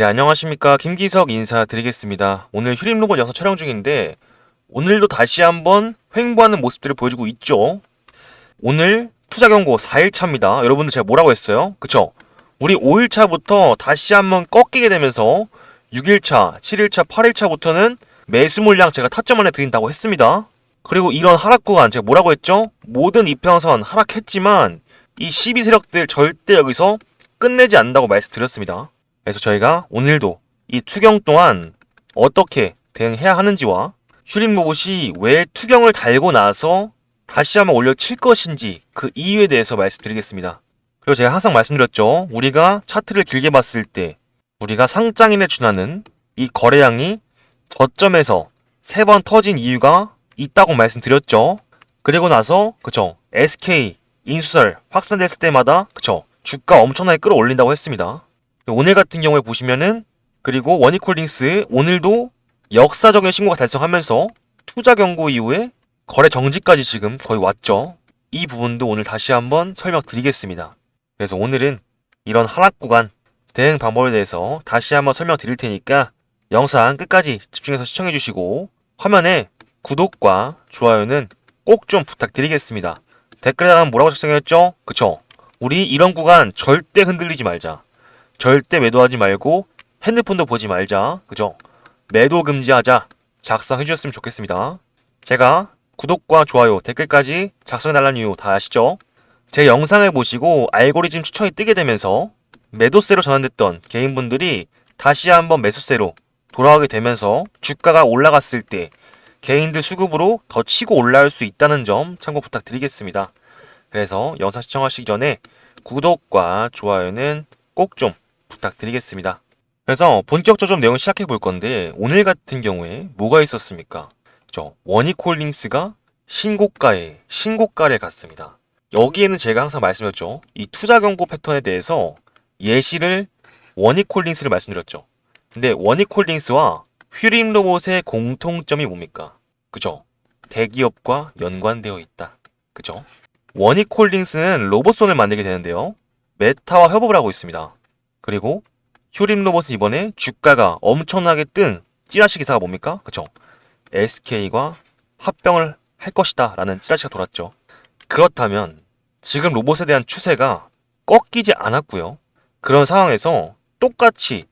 네, 안녕하십니까. 김기석 인사드리겠습니다. 오늘 휴림 로봇 영상 촬영 중인데, 오늘도 다시 한번 횡보하는 모습들을 보여주고 있죠. 오늘 투자 경고 4일차입니다. 여러분들 제가 뭐라고 했어요? 그쵸? 우리 5일차부터 다시 한번 꺾이게 되면서 6일차, 7일차, 8일차부터는 매수 물량 제가 타점 안에 드린다고 했습니다. 그리고 이런 하락 구간 제가 뭐라고 했죠? 모든 이평선 하락했지만 이 12 세력들 절대 여기서 끝내지 않는다고 말씀드렸습니다. 그래서 저희가 오늘도 이 투경 동안 어떻게 대응해야 하는지와 휴림 로봇이 왜 투경을 달고 나서 다시 한번 올려칠 것인지 그 이유에 대해서 말씀드리겠습니다. 그리고 제가 항상 말씀드렸죠. 우리가 차트를 길게 봤을 때 우리가 상장인에 준하는 이 거래량이 저점에서 세 번 터진 이유가 있다고 말씀드렸죠. 그리고 나서 그쵸 SK 인수설 확산됐을 때마다 그쵸 주가 엄청나게 끌어올린다고 했습니다. 오늘 같은 경우에 보시면은 그리고 원익홀딩스 오늘도 역사적인 신고가 달성하면서 투자 경고 이후에 거래 정지까지 지금 거의 왔죠. 이 부분도 오늘 다시 한번 설명드리겠습니다. 그래서 오늘은 이런 하락 구간 대응 방법에 대해서 다시 한번 설명드릴 테니까 영상 끝까지 집중해서 시청해 주시고 화면에 구독과 좋아요는 꼭 좀 부탁드리겠습니다. 댓글에다가 뭐라고 작성했죠? 그쵸? 우리 이런 구간 절대 흔들리지 말자. 절대 매도하지 말고 핸드폰도 보지 말자. 그죠? 매도 금지하자. 작성해 주셨으면 좋겠습니다. 제가 구독과 좋아요, 댓글까지 작성해 달라는 이유 다 아시죠? 제 영상을 보시고 알고리즘 추천이 뜨게 되면서 매도세로 전환됐던 개인분들이 다시 한번 매수세로 돌아가게 되면서 주가가 올라갔을 때 개인들 수급으로 더 치고 올라올 수 있다는 점 참고 부탁드리겠습니다. 그래서 영상 시청하시기 전에 구독과 좋아요는 꼭 좀 부탁드리겠습니다. 그래서 본격적으로 좀 내용 시작해 볼 건데 오늘 같은 경우에 뭐가 있었습니까? 저 원익홀딩스가 신고가에 신고가를 갔습니다. 여기에는 제가 항상 말씀드렸죠. 이 투자 경고 패턴에 대해서 예시를 원익홀딩스를 말씀드렸죠. 근데 원익홀딩스와 휴림 로봇의 공통점이 뭡니까? 그죠? 대기업과 연관되어 있다. 그죠? 원익홀딩스는 로봇손을 만들게 되는데요. 메타와 협업을 하고 있습니다. 그리고 휴림 로봇은 이번에 주가가 엄청나게 뜬 찌라시 기사가 뭡니까? 그쵸? SK와 합병을 할 것이다 라는 찌라시가 돌았죠. 그렇다면 지금 로봇에 대한 추세가 꺾이지 않았고요. 그런 상황에서 똑같이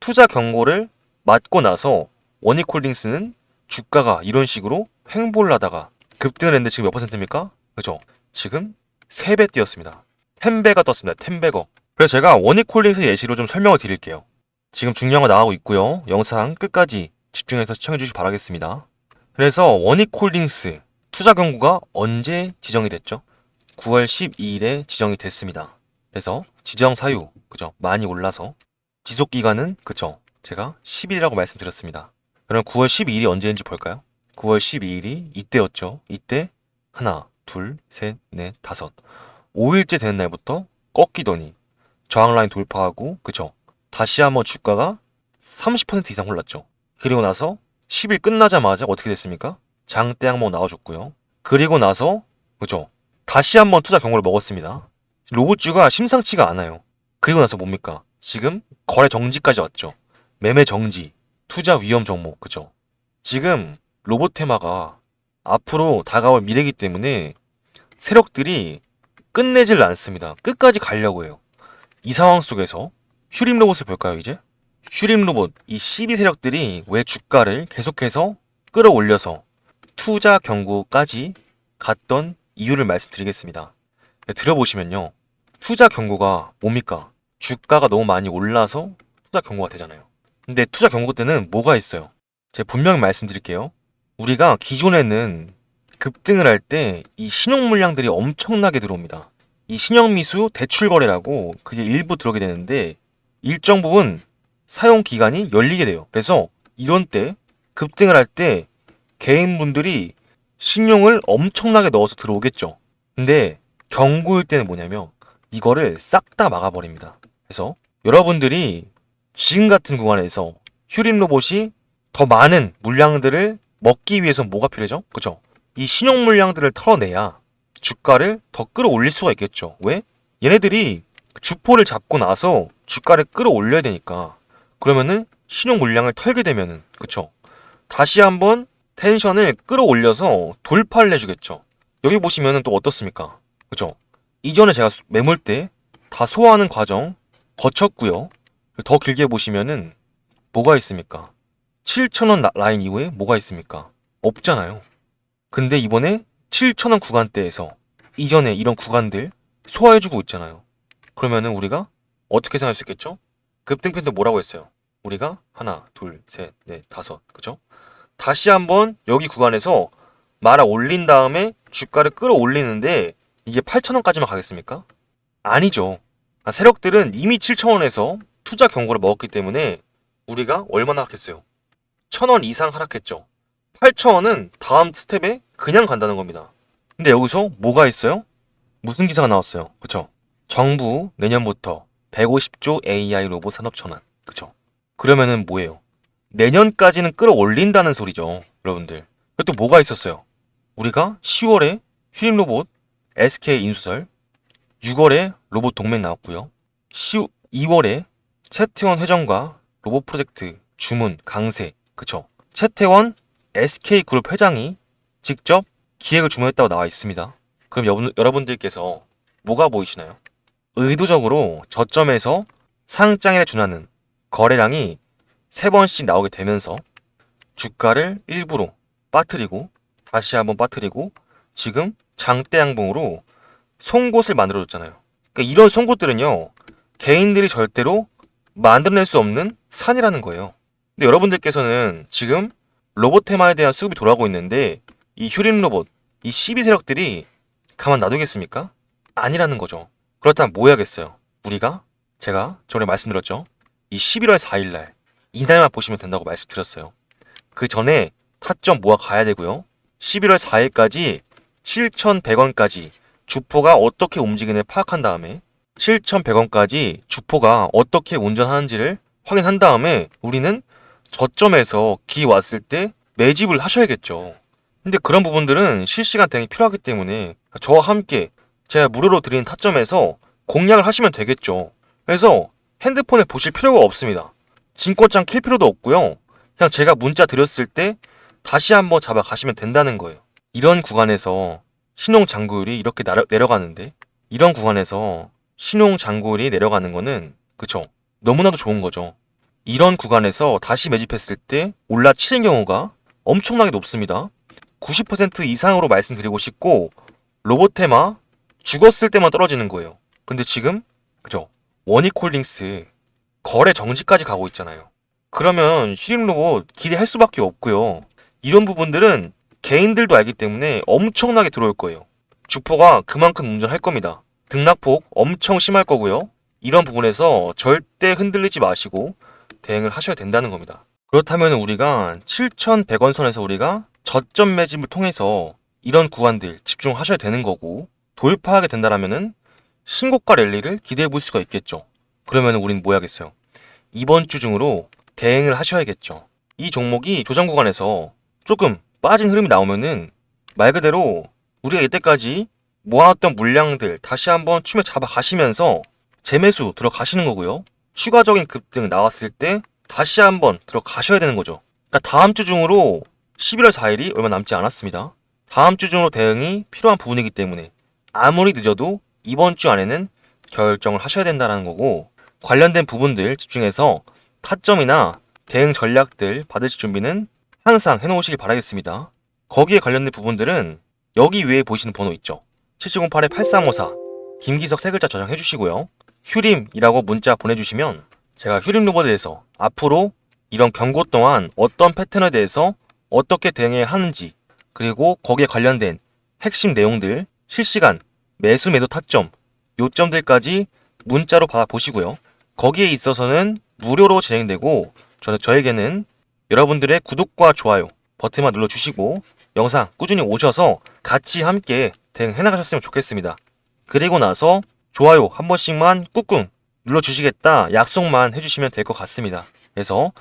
투자 경고를 맞고 나서 원익홀딩스는 주가가 이런 식으로 횡보를 하다가 급등을 했는데 지금 몇 퍼센트입니까? 그죠? 지금 3배 뛰었습니다. 10배가 떴습니다. 10배거. 그래서 제가 원익홀딩스 예시로 좀 설명을 드릴게요. 지금 중요한 거 나가고 있고요. 영상 끝까지 집중해서 시청해 주시기 바라겠습니다. 그래서 원익홀딩스 투자 경고가 언제 지정이 됐죠? 9월 12일에 지정이 됐습니다. 그래서 지정 사유, 그죠? 많이 올라서 지속 기간은 그죠? 제가 10일이라고 말씀드렸습니다. 그럼 9월 12일이 언제인지 볼까요? 9월 12일이 이때였죠. 이때 하나, 둘, 셋, 넷, 다섯. 5일째 되는 날부터 꺾이더니 저항 라인 돌파하고 그죠? 다시 한번 주가가 30% 이상 올랐죠. 그리고 나서 10일 끝나자마자 어떻게 됐습니까? 장대 항목 나와줬고요. 그리고 나서 그죠? 다시 한번 투자 경고를 먹었습니다. 로봇주가 심상치가 않아요. 그리고 나서 뭡니까? 지금 거래 정지까지 왔죠. 매매 정지, 투자 위험 종목, 그죠? 지금 로봇 테마가 앞으로 다가올 미래이기 때문에 세력들이 끝내질 않습니다. 끝까지 가려고 해요. 이 상황 속에서 휴림 로봇을 볼까요, 이제? 휴림 로봇, 이 12 세력들이 왜 주가를 계속해서 끌어올려서 투자 경고까지 갔던 이유를 말씀드리겠습니다. 네, 들어보시면요. 투자 경고가 뭡니까? 주가가 너무 많이 올라서 투자 경고가 되잖아요. 근데 투자 경고 때는 뭐가 있어요? 제가 분명히 말씀드릴게요. 우리가 기존에는 급등을 할 때 이 신용 물량들이 엄청나게 들어옵니다. 이 신용미수 대출 거래라고 그게 일부 들어오게 되는데 일정 부분 사용 기간이 열리게 돼요. 그래서 이런 때 급등을 할 때 개인분들이 신용을 엄청나게 넣어서 들어오겠죠. 근데 경고일 때는 뭐냐면 이거를 싹 다 막아버립니다. 그래서 여러분들이 지금 같은 구간에서 휴림 로봇이 더 많은 물량들을 먹기 위해서 뭐가 필요하죠? 그죠? 이 신용 물량들을 털어내야 주가를 더 끌어올릴 수가 있겠죠. 왜? 얘네들이 주포를 잡고 나서 주가를 끌어올려야 되니까 그러면은 신용 물량을 털게 되면은 그쵸? 다시 한번 텐션을 끌어올려서 돌파를 해주겠죠. 여기 보시면은 또 어떻습니까? 그쵸? 이전에 제가 매물 때 다 소화하는 과정 거쳤고요. 더 길게 보시면은 뭐가 있습니까? 7,000원 라인 이후에 뭐가 있습니까? 없잖아요. 근데 이번에 7,000원 구간대에서 이전에 이런 구간들 소화해주고 있잖아요. 그러면은 우리가 어떻게 생각할 수 있겠죠? 급등편 때 뭐라고 했어요? 우리가 하나, 둘, 셋, 넷, 다섯, 그죠? 다시 한번 여기 구간에서 말아 올린 다음에 주가를 끌어올리는데 이게 8,000원까지만 가겠습니까? 아니죠. 아, 세력들은 이미 7,000원에서 투자 경고를 먹었기 때문에 우리가 얼마나 하락했어요? 1,000원 이상 하락했죠. 8,000원은 다음 스텝에 그냥 간다는 겁니다. 근데 여기서 뭐가 있어요? 무슨 기사가 나왔어요? 그쵸? 정부 내년부터 150조 AI 로봇 산업 전환. 그쵸? 그러면은 뭐예요? 내년까지는 끌어올린다는 소리죠. 여러분들. 또 뭐가 있었어요? 우리가 10월에 휘림 로봇 SK 인수설, 6월에 로봇 동맹 나왔고요. 10, 2월에 채태원 회장과 로봇 프로젝트 주문 강세. 그쵸? 채태원 SK 그룹 회장이 직접 기획을 주문했다고 나와 있습니다. 그럼 여러분, 여러분들께서 뭐가 보이시나요? 의도적으로 저점에서 상장일에 준하는 거래량이 세 번씩 나오게 되면서 주가를 일부러 빠뜨리고 다시 한번 빠뜨리고 지금 장대 양봉으로 송곳을 만들어줬잖아요. 그러니까 이런 송곳들은요 개인들이 절대로 만들어낼 수 없는 산이라는 거예요. 근데 여러분들께서는 지금 로봇 테마에 대한 수급이 돌아오고 있는데 이 휴림 로봇, 이 12세력들이 가만 놔두겠습니까? 아니라는 거죠. 그렇다면 뭐 해야겠어요? 우리가 제가 전에 말씀드렸죠. 이 11월 4일 날 이날만 보시면 된다고 말씀드렸어요. 그 전에 타점 모아 가야 되고요. 11월 4일까지 7,100원까지 주포가 어떻게 움직이는지 파악한 다음에 7,100원까지 주포가 어떻게 운전하는지를 확인한 다음에 우리는 저점에서 기 왔을 때 매집을 하셔야겠죠. 근데 그런 부분들은 실시간 대응이 필요하기 때문에 저와 함께 제가 무료로 드리는 타점에서 공략을 하시면 되겠죠. 그래서 핸드폰에 보실 필요가 없습니다. 진꽃장 킬 필요도 없고요. 그냥 제가 문자 드렸을 때 다시 한번 잡아 가시면 된다는 거예요. 이런 구간에서 신용 잔고율이 이렇게 내려가는데 이런 구간에서 신용 잔고율이 내려가는 거는 그쵸 너무나도 좋은 거죠. 이런 구간에서 다시 매집했을 때 올라치는 경우가 엄청나게 높습니다. 90% 이상으로 말씀드리고 싶고 로봇 테마 죽었을 때만 떨어지는 거예요. 근데 지금 그죠 원익홀딩스 거래 정지까지 가고 있잖아요. 그러면 히림 로봇 기대할 수밖에 없고요. 이런 부분들은 개인들도 알기 때문에 엄청나게 들어올 거예요. 주포가 그만큼 운전할 겁니다. 등락폭 엄청 심할 거고요. 이런 부분에서 절대 흔들리지 마시고 대응을 하셔야 된다는 겁니다. 그렇다면 우리가 7,100원 선에서 우리가 저점 매집을 통해서 이런 구간들 집중하셔야 되는 거고 돌파하게 된다라면은 신고가 랠리를 기대해 볼 수가 있겠죠. 그러면 우린 뭐 해야겠어요? 이번 주 중으로 대응을 하셔야겠죠. 이 종목이 조정 구간에서 조금 빠진 흐름이 나오면은 말 그대로 우리가 이때까지 모아놨던 물량들 다시 한번 춤에 잡아 가시면서 재매수 들어가시는 거고요. 추가적인 급등 나왔을 때 다시 한번 들어가셔야 되는 거죠. 그러니까 다음 주 중으로 11월 4일이 얼마 남지 않았습니다. 다음 주 중으로 대응이 필요한 부분이기 때문에 아무리 늦어도 이번 주 안에는 결정을 하셔야 된다는 거고 관련된 부분들 집중해서 타점이나 대응 전략들 받으실 준비는 항상 해놓으시길 바라겠습니다. 거기에 관련된 부분들은 여기 위에 보이시는 번호 있죠. 7708-8354 김기석 세 글자 저장해 주시고요. 휴림이라고 문자 보내주시면 제가 휴림 로봇에 대해서 앞으로 이런 경고 동안 어떤 패턴에 대해서 어떻게 대응해야 하는지 그리고 거기에 관련된 핵심 내용들 실시간 매수 매도 타점 요점들까지 문자로 받아보시고요. 거기에 있어서는 무료로 진행되고 저는 저에게는 여러분들의 구독과 좋아요 버튼만 눌러주시고 영상 꾸준히 오셔서 같이 함께 대응해 나가셨으면 좋겠습니다. 그리고 나서 좋아요 한 번씩만 꾹꾹 눌러주시겠다 약속만 해주시면 될 것 같습니다. 그래서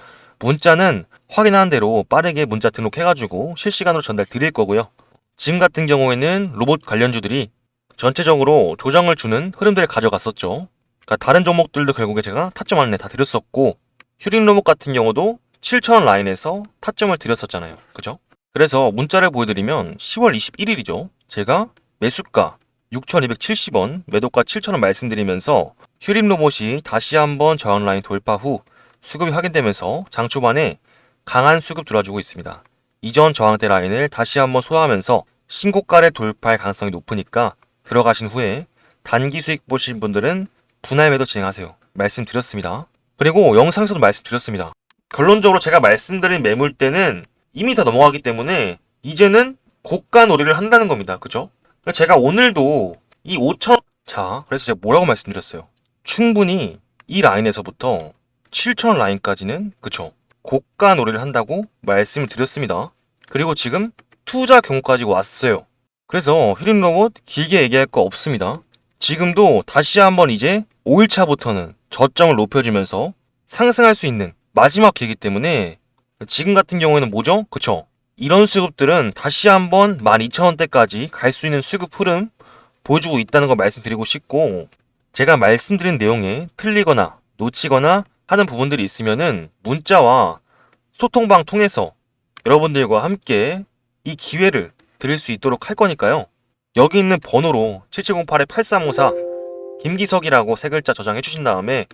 문자는 확인한 대로 빠르게 문자 등록해가지고 실시간으로 전달 드릴 거고요. 지금 같은 경우에는 로봇 관련주들이 전체적으로 조정을 주는 흐름들을 가져갔었죠. 그러니까 다른 종목들도 결국에 제가 타점 안내 다 드렸었고 휴림 로봇 같은 경우도 7,000원 라인에서 타점을 드렸었잖아요. 그죠? 그래서 문자를 보여드리면 10월 21일이죠. 제가 매수가 6,270원, 매도가 7,000원 말씀드리면서 휴림 로봇이 다시 한번 저항 라인 돌파 후 수급이 확인되면서 장 초반에 강한 수급 들어주고 있습니다. 이전 저항대 라인을 다시 한번 소화하면서 신고가를 돌파할 가능성이 높으니까 들어가신 후에 단기 수익 보신 분들은 분할 매도 진행하세요. 말씀드렸습니다. 그리고 영상에서도 말씀드렸습니다. 결론적으로 제가 말씀드린 매물대는 이미 다 넘어가기 때문에 이제는 고가 놀이를 한다는 겁니다. 그죠? 제가 오늘도 이 5천 자, 그래서 제가 뭐라고 말씀드렸어요? 충분히 이 라인에서부터 7천 라인까지는 그쵸? 고가 놀이를 한다고 말씀을 드렸습니다. 그리고 지금 투자 경우까지 왔어요. 그래서 휴림 로봇 길게 얘기할 거 없습니다. 지금도 다시 한번 이제 5일차부터는 저점을 높여주면서 상승할 수 있는 마지막 기회이기 때문에 지금 같은 경우에는 뭐죠? 그쵸? 이런 수급들은 다시 한번 12,000원대까지 갈 수 있는 수급 흐름 보여주고 있다는 거 말씀드리고 싶고 제가 말씀드린 내용에 틀리거나 놓치거나 하는 부분들이 있으면은 문자와 소통방 통해서 여러분들과 함께 이 기회를 드릴 수 있도록 할 거니까요. 여기 있는 번호로 7708-8354 김기석이라고 세 글자 저장해 주신 다음에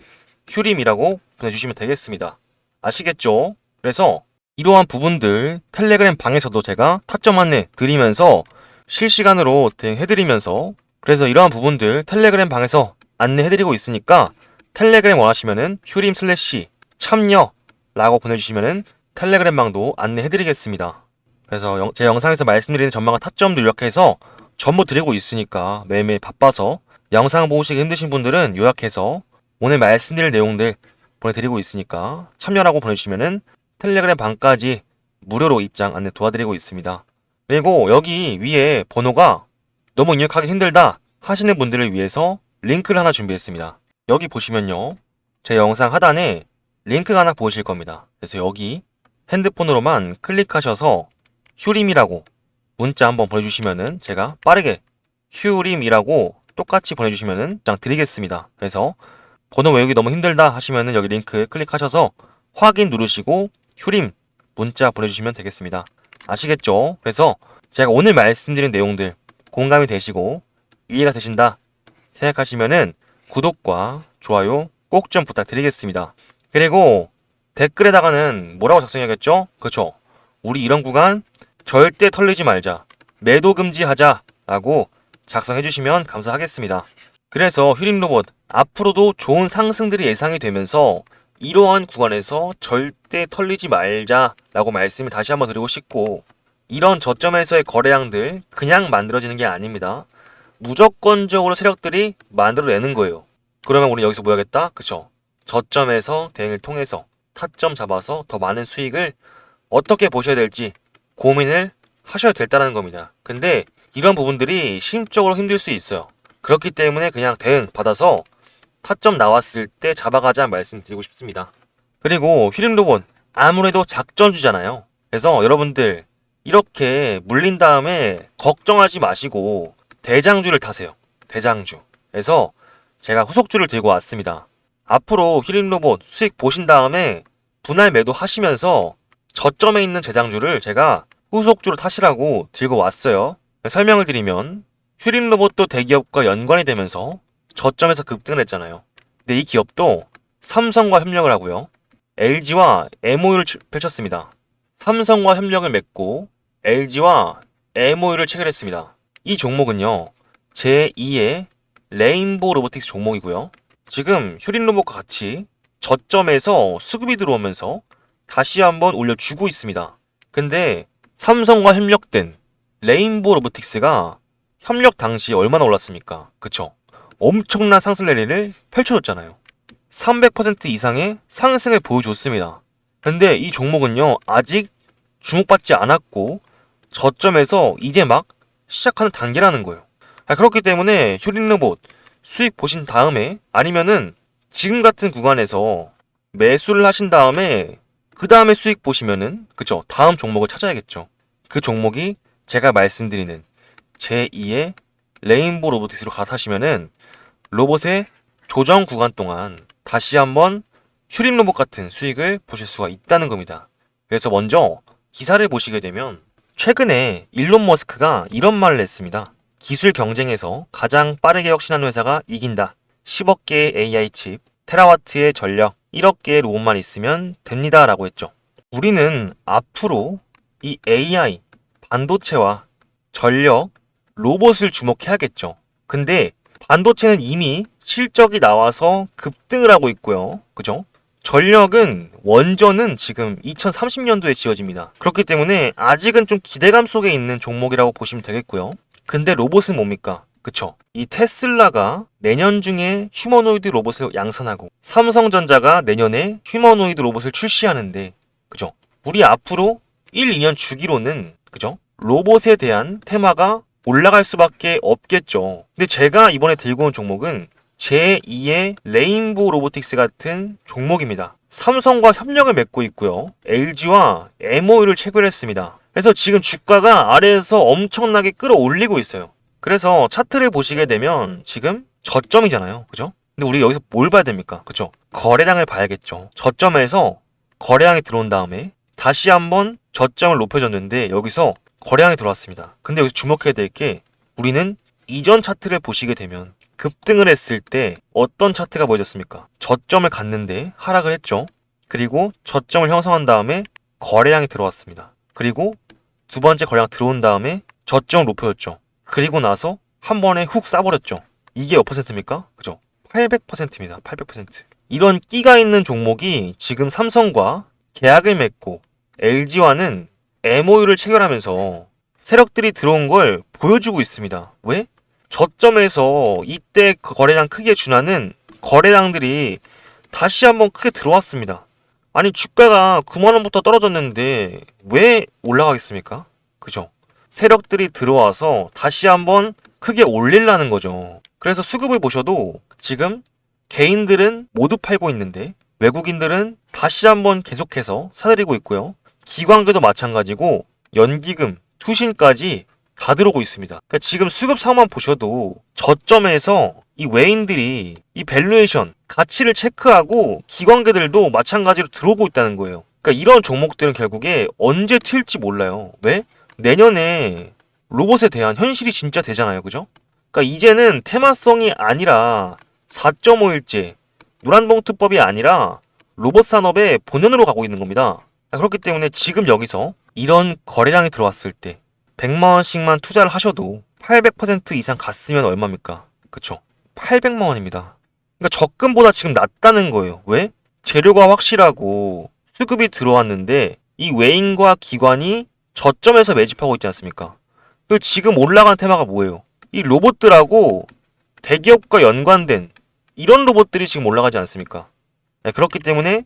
휴림이라고 보내주시면 되겠습니다. 아시겠죠? 그래서 이러한 부분들 텔레그램 방에서도 제가 타점 안내 드리면서 실시간으로 대응해드리면서 그래서 이러한 부분들 텔레그램 방에서 안내해드리고 있으니까 텔레그램 원하시면은 휴림 슬래시 참여라고 보내주시면은 텔레그램 방도 안내해드리겠습니다. 그래서 영- 제 영상에서 말씀드리는 전망과 타점도 요약해서 전부 드리고 있으니까 매일매일 바빠서 영상 보시기 힘드신 분들은 요약해서 오늘 말씀드릴 내용들 보내드리고 있으니까 참여라고 보내주시면은 텔레그램 방까지 무료로 입장 안내 도와드리고 있습니다. 그리고 여기 위에 번호가 너무 입력하기 힘들다 하시는 분들을 위해서 링크를 하나 준비했습니다. 여기 보시면요. 제 영상 하단에 링크가 하나 보이실 겁니다. 그래서 여기 핸드폰으로만 클릭하셔서 휴림이라고 문자 한번 보내주시면은 제가 빠르게 휴림이라고 똑같이 보내주시면은 입장 드리겠습니다. 그래서 번호 외우기 너무 힘들다 하시면은 여기 링크 클릭하셔서 확인 누르시고 휴림 문자 보내주시면 되겠습니다. 아시겠죠? 그래서 제가 오늘 말씀드린 내용들 공감이 되시고 이해가 되신다 생각하시면은 구독과 좋아요 꼭 좀 부탁드리겠습니다. 그리고 댓글에다가는 뭐라고 작성해야겠죠? 그쵸? 우리 이런 구간 절대 털리지 말자. 매도 금지하자. 라고 작성해 주시면 감사하겠습니다. 그래서 휴림 로봇 앞으로도 좋은 상승들이 예상이 되면서 이러한 구간에서 절대 털리지 말자라고 말씀을 다시 한번 드리고 싶고 이런 저점에서의 거래량들 그냥 만들어지는 게 아닙니다. 무조건적으로 세력들이 만들어내는 거예요. 그러면 우리 여기서 뭐 해야겠다? 그쵸? 저점에서 대응을 통해서 타점 잡아서 더 많은 수익을 어떻게 보셔야 될지 고민을 하셔야 된다는 겁니다. 근데 이런 부분들이 심적으로 힘들 수 있어요. 그렇기 때문에 그냥 대응 받아서 타점 나왔을 때 잡아가자 말씀드리고 싶습니다. 그리고 휴림 로봇 아무래도 작전주잖아요. 그래서 여러분들 이렇게 물린 다음에 걱정하지 마시고 대장주를 타세요. 대장주. 그래서 제가 후속주를 들고 왔습니다. 앞으로 휴림 로봇 수익 보신 다음에 분할 매도 하시면서 저점에 있는 대장주를 제가 후속주로 타시라고 들고 왔어요. 설명을 드리면 휴림 로봇도 대기업과 연관이 되면서 저점에서 급등을 했잖아요. 근데 이 기업도 삼성과 협력을 하고요. LG와 MOU를 펼쳤습니다. 삼성과 협력을 맺고 LG와 MOU를 체결했습니다. 이 종목은요. 제2의 레인보우 로보틱스 종목이고요. 지금 휴린 로봇과 같이 저점에서 수급이 들어오면서 다시 한번 올려주고 있습니다. 근데 삼성과 협력된 레인보우 로보틱스가 협력 당시 얼마나 올랐습니까? 그쵸? 엄청난 상승 랠리를 펼쳐줬잖아요. 300% 이상의 상승을 보여줬습니다. 근데 이 종목은요, 아직 주목받지 않았고, 저점에서 이제 막 시작하는 단계라는 거예요. 아, 그렇기 때문에 휴린 로봇 수익 보신 다음에 아니면은 지금 같은 구간에서 매수를 하신 다음에 그 다음에 수익 보시면은 그죠 다음 종목을 찾아야겠죠. 그 종목이 제가 말씀드리는 제2의 레인보 로보틱스로 갈아타시면은 로봇의 조정 구간 동안 다시 한번 휴림 로봇 같은 수익을 보실 수가 있다는 겁니다. 그래서 먼저 기사를 보시게 되면 최근에 일론 머스크가 이런 말을 했습니다. 기술 경쟁에서 가장 빠르게 혁신하는 회사가 이긴다. 10억 개의 AI 칩, 테라와트의 전력, 1억 개의 로봇만 있으면 됩니다. 라고 했죠. 우리는 앞으로 이 AI, 반도체와 전력, 로봇을 주목해야겠죠. 근데 반도체는 이미 실적이 나와서 급등을 하고 있고요. 그죠? 전력은 원전은 지금 2030년도에 지어집니다. 그렇기 때문에 아직은 좀 기대감 속에 있는 종목이라고 보시면 되겠고요. 근데 로봇은 뭡니까? 그쵸? 이 테슬라가 내년 중에 휴머노이드 로봇을 양산하고 삼성전자가 내년에 휴머노이드 로봇을 출시하는데 그죠? 우리 앞으로 1, 2년 주기로는 그죠? 로봇에 대한 테마가 올라갈 수밖에 없겠죠. 근데 제가 이번에 들고 온 종목은 제2의 레인보우 로보틱스 같은 종목입니다. 삼성과 협력을 맺고 있고요. LG와 MOU를 체결했습니다. 그래서 지금 주가가 아래에서 엄청나게 끌어올리고 있어요. 그래서 차트를 보시게 되면 지금 저점이잖아요. 그죠? 근데 우리 여기서 뭘 봐야 됩니까? 그죠? 거래량을 봐야겠죠. 저점에서 거래량이 들어온 다음에 다시 한번 저점을 높여줬는데 여기서 거래량이 들어왔습니다. 근데 여기서 주목해야 될 게 우리는 이전 차트를 보시게 되면 급등을 했을 때 어떤 차트가 보여졌습니까? 저점을 갔는데 하락을 했죠. 그리고 저점을 형성한 다음에 거래량이 들어왔습니다. 그리고 두 번째 거래량 들어온 다음에 저점을 높여줬죠. 그리고 나서 한 번에 훅 싸버렸죠. 이게 몇 퍼센트입니까? 그죠? 800%입니다. 800%. 이런 끼가 있는 종목이 지금 삼성과 계약을 맺고 LG와는 MOU를 체결하면서 세력들이 들어온 걸 보여주고 있습니다. 왜? 저점에서 이때 그 거래량 크게 준하는 거래량들이 다시 한번 크게 들어왔습니다. 아니 주가가 9만 원부터 떨어졌는데 왜 올라가겠습니까? 그죠? 세력들이 들어와서 다시 한번 크게 올리려는 거죠. 그래서 수급을 보셔도 지금 개인들은 모두 팔고 있는데 외국인들은 다시 한번 계속해서 사들이고 있고요. 기관계도 마찬가지고 연기금, 투신까지 다 들어오고 있습니다. 그러니까 지금 수급 상황만 보셔도 저점에서 이 외인들이 이 밸류에이션 가치를 체크하고 기관계들도 마찬가지로 들어오고 있다는 거예요. 그러니까 이런 종목들은 결국에 언제 튈지 몰라요. 왜? 내년에 로봇에 대한 현실이 진짜 되잖아요. 그죠? 그러니까 이제는 테마성이 아니라 4.5일제 노란봉투법이 아니라 로봇 산업의 본연으로 가고 있는 겁니다. 그렇기 때문에 지금 여기서 이런 거래량이 들어왔을 때 100만 원씩만 투자를 하셔도 800% 이상 갔으면 얼마입니까? 그쵸? 800만 원입니다. 그러니까 적금보다 지금 낮다는 거예요. 왜? 재료가 확실하고 수급이 들어왔는데 이 외인과 기관이 저점에서 매집하고 있지 않습니까? 그리고 지금 올라간 테마가 뭐예요? 이 로봇들하고 대기업과 연관된 이런 로봇들이 지금 올라가지 않습니까? 네, 그렇기 때문에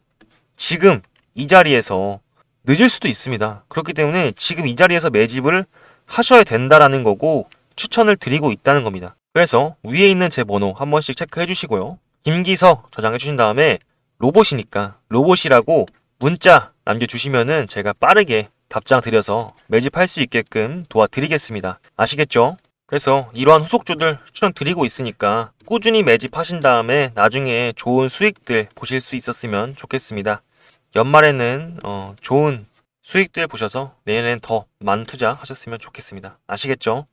지금 이 자리에서 늦을 수도 있습니다. 그렇기 때문에 지금 이 자리에서 매집을 하셔야 된다라는 거고 추천을 드리고 있다는 겁니다. 그래서 위에 있는 제 번호 한 번씩 체크해 주시고요. 김기석 저장해 주신 다음에 로봇이니까 로봇이라고 문자 남겨주시면은 제가 빠르게 답장 드려서 매집할 수 있게끔 도와드리겠습니다. 아시겠죠? 그래서 이러한 후속주들 추천 드리고 있으니까 꾸준히 매집하신 다음에 나중에 좋은 수익들 보실 수 있었으면 좋겠습니다. 연말에는 어, 좋은 수익들 보셔서 내년엔 더 많은 투자 하셨으면 좋겠습니다. 아시겠죠?